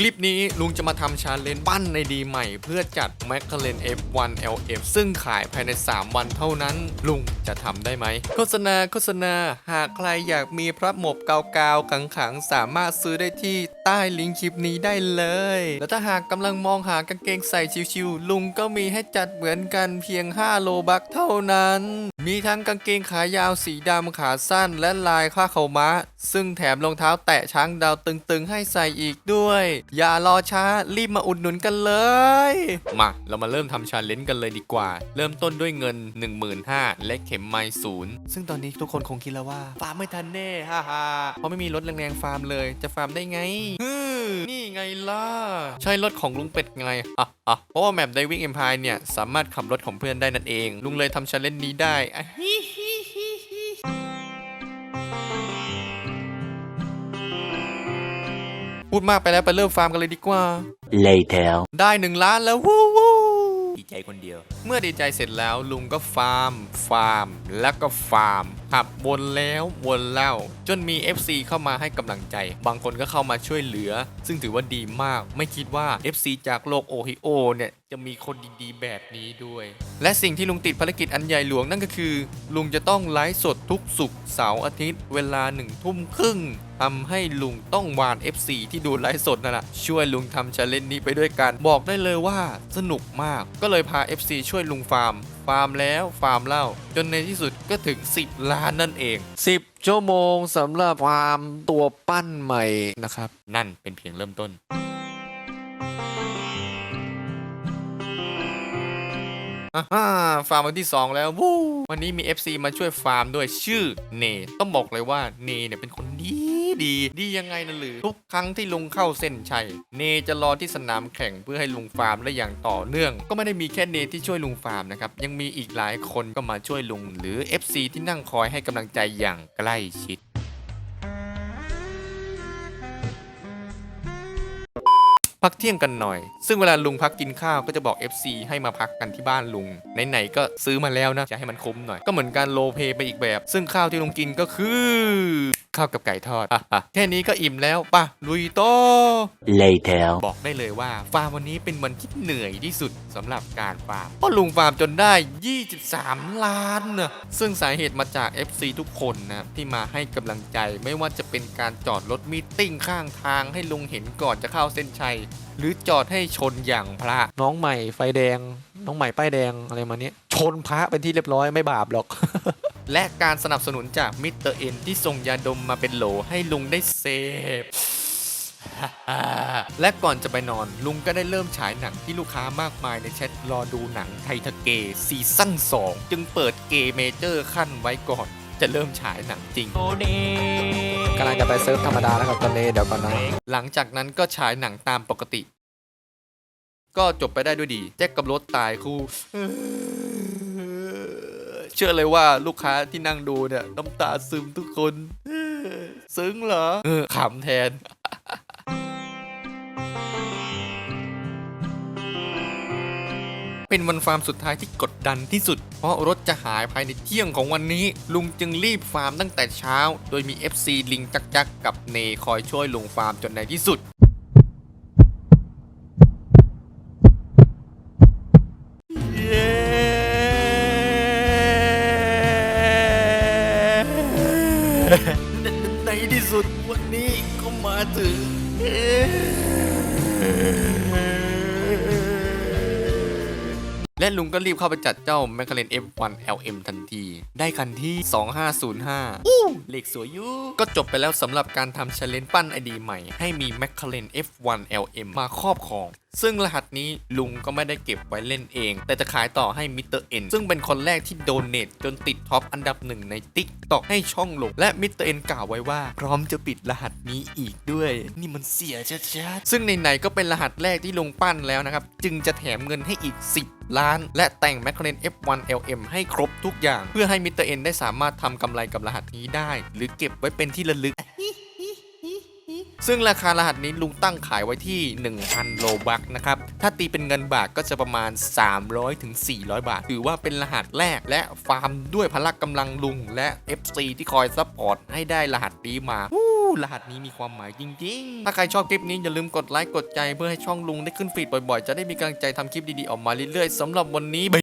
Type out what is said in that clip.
คลิปนี้ลุงจะมาทำชาเลนจ์ปั้นในดีใหม่ เพื่อจัด m c l a r e n F1 LF ซึ่งขายภายใน 3 วันเท่านั้น ลุงจะทำได้ไหม โฆษณาโฆษณา หากใครอยากมีพระหมบกาวๆขังๆ สามารถซื้อได้ที่ใต้ลิงก์คลิปนี้ได้เลย แล้วถ้าหากกำลังมองหากางเกงใส่ชิวๆลุงก็มีให้จัดเหมือนกันเพียง 5 โลบักเท่านั้นมีทั้งกางเกงขายาวสีดำขาสั้นและลายผ้าเขาม้า ซึ่งแถมรองเท้าแตะช้างดาวตึงๆ ให้ใส่อีกด้วย อย่ารอช้ารีบมาอุดหนุนกันเลย มาเรามาเริ่มทำชาเลนจ์กันเลยดีกว่า เริ่มต้นด้วยเงิน 15,000และเข็มไม้ศูนย์ซึ่งตอนนี้ทุกคนคงคิดแล้วว่า ฟาร์มไม่ทันแน่ฮ่าฮ่าเพราะไม่มีรถแรงๆฟาร์มเลยจะฟาร์มได้ไงนี่ไงล่ะ ใช่รถของลุงเป็ดไงอะอะเพราะว่าแมปไดวิ่งเอ็มพายเนี่ยสามารถขับรถของเพื่อนได้นั่นเอง ลุงเลยทำชาเลนจ์นี้ได้อะฮิฮิฮิฮิพูดมากไปแล้วไปเริ่มฟาร์มกันเลยดีกว่า Later. ได้หนึ่งล้านแล้ววู้วู้ดีใจคนเดียว เมื่อดีใจเสร็จแล้วลุงก็ฟาร์ม ฟาร์ม แล้วก็ฟาร์มขับวนแล้ววนเล่า จนมี FC เข้ามาให้กำลังใจ บางคนก็เข้ามาช่วยเหลือ ซึ่งถือว่าดีมาก ไม่คิดว่า FC จากโลกโอฮิโอเนี่ยจะมีคนดีๆแบบนี้ด้วย และสิ่งที่ลุงติดภารกิจอันใหญ่หลวงนั่นก็คือ ลุงจะต้องไลฟ์สดทุกศุกร์เสาร์อาทิตย์ เวลาหนึ่งทุ่มครึ่งทำให้ลุงต้องวาน FC ที่ดูไลฟ์สดนั่นแหละช่วยลุงทำชาเลนจ์นี้ไปด้วยกัน บอกได้เลยว่าสนุกมาก ก็เลยพา FC ช่วยลุงฟาร์ม ฟาร์มแล้วฟาร์มเล่า จนในที่สุดก็ถึง 10 ล้านนั่นเอง 10 ชั่วโมงสำหรับฟาร์มตัวปั้นใหม่นะครับ นั่นเป็นเพียงเริ่มต้น ฮ่าฟาร์มวันที่ 2 แล้ววู้วันนี้มี FC มาช่วยฟาร์มด้วยชื่อเนต้องบอกเลยว่าเนเนี่ยเป็นคนดีดีดียังไงนะหรือทุกครั้งที่ลุงเข้าเส้นชัยเนจะรอที่สนามแข่งเพื่อให้ลุงฟาร์มได้อย่างต่อเนื่อง ก็ไม่ได้มีแค่เนที่ช่วยลุงฟาร์มนะครับยังมีอีกหลายคนก็มาช่วยลุงหรือ FC ที่นั่งคอยให้กำลังใจอย่างใกล้ชิด พักเที่ยงกันหน่อย ซึ่งเวลาลุงพักกินข้าวก็จะบอก FC ให้มาพักกันที่บ้านลุงไหนๆก็ซื้อมาแล้วนะจะให้มันคุ้มหน่อยก็เหมือนการโลเพไปอีกแบบ ซึ่งข้าวที่ลุงกินก็คือ ข้าวกับไก่ทอดอะอะแค่นี้ก็อิ่มแล้วป่ะลุยโตอ Later. บอกได้เลยว่าฟาร์มวันนี้เป็นวันที่เหนื่อยที่สุดสำหรับการฟาร์มเพราะลุงฟาร์มจนได้ 23 ล้านนะซึ่งสาเหตุมาจาก FC ทุกคนนะที่มาให้กำลังใจไม่ว่าจะเป็นการจอดรถมีตติ้งข้างทางให้ลุงเห็นก่อนจะเข้าเส้นชัย หรือจอดให้ชนอย่างพระ น้องใหม่ไฟแดง น้องใหม่ป้ายแดงอะไรมาเนี้ยชนพระเป็นที่เรียบร้อยไม่บาปหรอก และการสนับสนุนจากมิสเตอร์เอ็นที่ส่งยาดมมาเป็นโหลให้ลุงได้เซฟและก่อนจะไปนอนลุงก็ได้เริ่มฉายหนังที่ลูกค้ามากมายในแชทรอดูหนังไททะเกซีซั่น2 จึงเปิดเกย์เมเจอร์ขั้นไว้ก่อน จะเริ่มฉายหนังจริงกำลังจะไปเซิร์ฟธรรมดาแล้วครับตอนนี้เดี๋ยวก่อนนะ หลังจากนั้นก็ฉายหนังตามปกติ ก็จบไปได้ด้วยดี แจ็คกับรถตายคู่ เชื่อเลยว่าลูกค้าที่นั่งดูเนี่ยน้ำตาซึมทุกคน ซึ้งเหรอเออขำแทนเป็นวันฟาร์มสุดท้ายที่กดดันที่สุด เพราะรถจะหายภายในเที่ยงของวันนี้ ลุงจึงรีบฟาร์มตั้งแต่เช้า โดยมี FC ลิงจักจักกับเนคอยช่วยลุงฟาร์มจนในที่สุด ก็มาถึง และลุงก็รีบเข้าไปจัดเจ้า m c l a r e n F1 LM ทันที ได้คันที่ 2505 อู้เลขสวยอยูก็จบไปแล้วสำหรับการทำ c h เลน g e ปั้นไอดีใหม่ ให้มี m c l a r e n F1 LM มาครอบครอง ซึ่งรหัสนี้ลุงก็ไม่ได้เก็บไว้เล่นเอง แต่จะขายต่อให้มิเตอร์เอ็นซึ่งเป็นคนแรกที่โดเน a จนติดท็อปอันดับหนึ่งใน t ิ k t o k ให้ช่องลง และมิเตอร์เอ็นกล่าวไว้ว่า พร้อมจะปิดรหัสนี้อีกด้วย นี่มันเสียชัดๆซึ่งในๆก็เป็นรหัสแรกที่ลุงปั้นแล้วนะครับจึงจะแถมเงินให้อีก 10 ล้าน และแต่ง m c l a r e n F1 LM ให้ครบทุกอย่าง เพื่อให้มิสเตอร์เอ็นได้สามารถทำกำไรกับรหัสนี้ได้ หรือเก็บไว้เป็นที่ระลึกซึ่งราคารหัสนี้ลุงตั้งขายไว้ที่ 1,000 โลบักนะครับ ถ้าตีเป็นเงินบาทก็จะประมาณ 300-400ถึง400 บาท ถือว่าเป็นรหัสแรกและฟาร์มด้วยพละกำลังลุงและ FC ที่คอยซัพพอร์ตให้ได้รหัสนี้มา รหัสนี้มีความหมายจริง ๆ ถ้าใครชอบคลิปนี้อย่าลืมกดไลค์กดใจเพื่อให้ช่องลุงได้ขึ้นฟีดบ่อยๆ จะได้มีกำลังใจทำคลิปดีๆออกมาเรื่อยๆสำหรับวันนี้